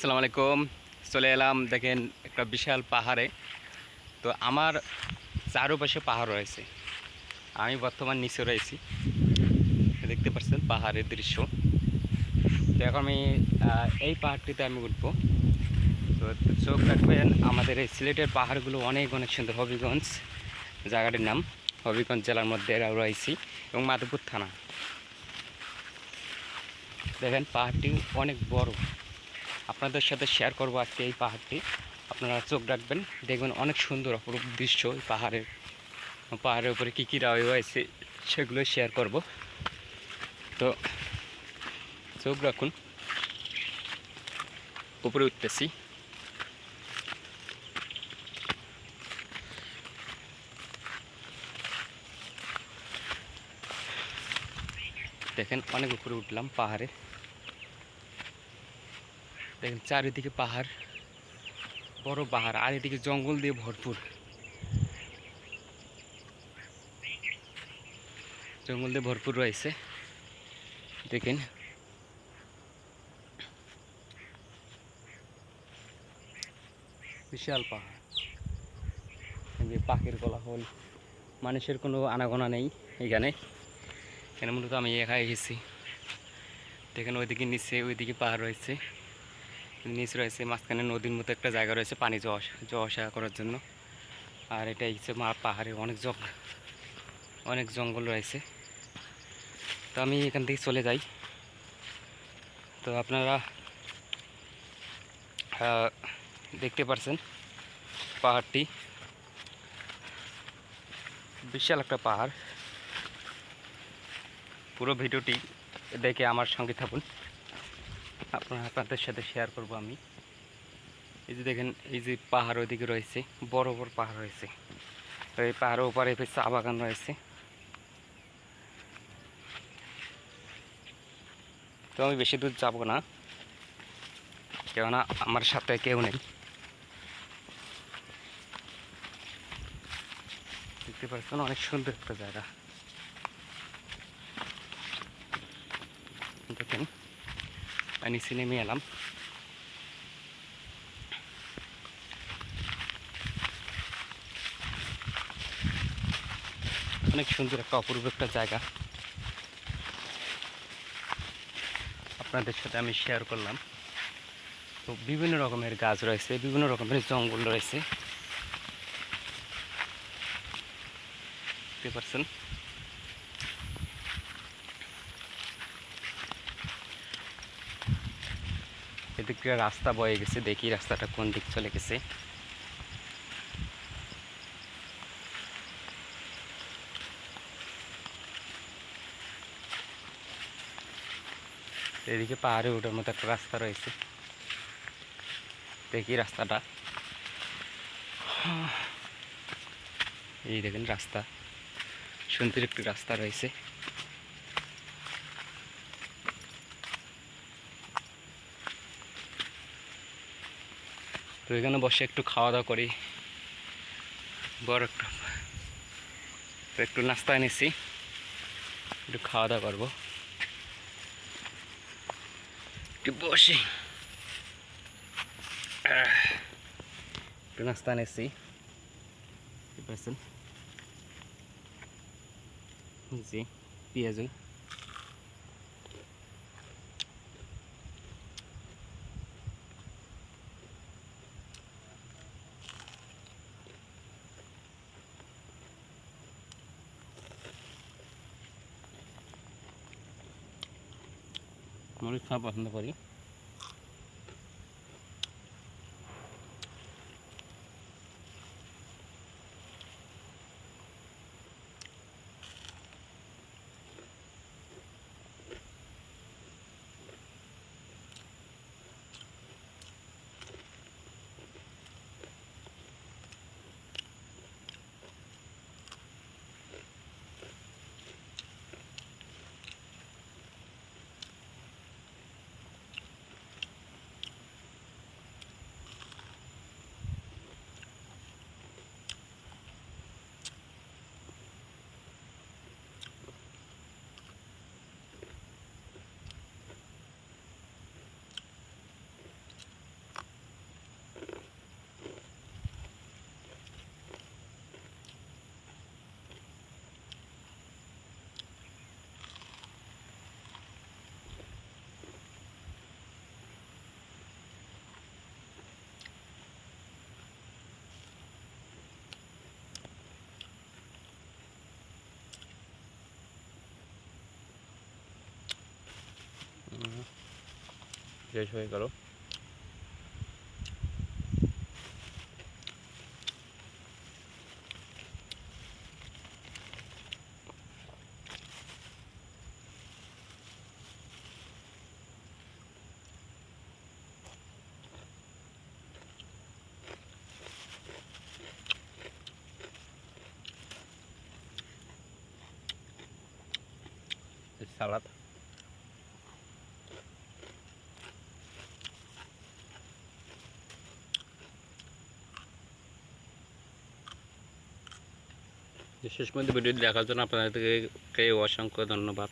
আসসালামু আলাইকুম চলে এলাম, দেখেন একটা বিশাল পাহাড়ে। তো আমার চারপাশে পাহাড় রয়েছে। আমি বর্তমান নিচে রয়েছি। দেখতে পাচ্ছেন পাহাড়ের দৃশ্য। তো এখন আমি এই পাহাড়টিতে আমি উঠবো। তো চোখ রাখবেন, আমাদের এই সিলেটের পাহাড়গুলো অনেক অনেক সুন্দর। হবিগঞ্জ জায়গাটির নাম। হবিগঞ্জ জেলার মধ্যে রয়েছি এবং মাধবপুর থানা। দেখেন পাহাড়টি অনেক বড়। আপনাদের সাথে শেয়ার করব আজকে এই পাহাড়টি। আপনারা চোখ রাখবেন, দেখবেন অনেক সুন্দর অপরূপ দৃশ্য এই পাহাড়ের পাহাড়ের উপরে কী কী রয়েছে সেগুলো শেয়ার করব। তো চোখ রাখুন, উপরে উঠতেছি। দেখেন অনেক উপরে উঠলাম পাহাড়ে। দেখেন, চারিদিকে পাহাড়, বড় পাহাড়, আর এদিকে জঙ্গল দিয়ে ভরপুর। জঙ্গল দিয়ে ভরপুর রয়েছে। দেখেন। বিশাল পাহাড়। পাখির কোলাহল, মানুষের কোনো আনাগোনা নেই এখানে। এখানে মূলত আমি একা এসেছি। দেখেন, ওইদিকে নিচে, ওইদিকে পাহাড় রয়েছে। নিচ রয়েছে, মাঝখানে নদীর মতো একটা জায়গা রয়েছে পানি যাওয়া করার জন্য। আর এটা হচ্ছে মা পাহাড়ে অনেক জগ অনেক জঙ্গল রয়েছে। তো আমি এখান থেকে চলে যাই। তো আপনারা দেখতে পারছেন পাহাড়টি। বিশাল একটা পাহাড়। পুরো ভিডিওটি দেখে আমার সঙ্গে থাকুন। আপনার আপনাদের সাথে শেয়ার করব আমি। এই যে দেখেন, এই যে পাহাড় ওইদিকে রয়েছে, বড় বড় পাহাড় রয়েছে। এই পাহাড়ের বেশ চা বাগান রয়েছে। তো আমি বেশি দূর যাব না, কেননা আমার সাথে কেউ নেই। দেখতে পাচ্ছেন, অনেক সুন্দর একটা জায়গা দেখেন আমি নিচে নেমে এলাম। অনেক সুন্দর একটা অপূর্ব একটা জায়গা। আপনাদের সাথে আমি শেয়ার করলাম। তো বিভিন্ন রকমের গাছ রয়েছে, বিভিন্ন রকমের জঙ্গল রয়েছে। দেখতে পাচ্ছেন? এদিক দিয়ে রাস্তা বয়ে গেছে, দেখি রাস্তাটা কোন দিক চলে গেছে। এদিকে পাহাড়ে ওঠার মতো একটা রাস্তা রয়েছে। দেখি রাস্তাটা। এই দেখেন রাস্তা। সুন্দর একটি রাস্তা রয়েছে। তো এখানে বসে একটু খাওয়া দাওয়া করি। বড় একটা একটু নাস্তা এনেছি একটু খাওয়া দাওয়া করব। একটু বসে। একটু নাস্তা এনেছি কি জি, পেঁয়াজু। মরিচ খাওয়া পছন্দ করি। শেষ হয়ে গেল সালাদ শেষ পর্যন্ত ভিডিও দেখার জন্য আপনাদেরকে অসংখ্য ধন্যবাদ।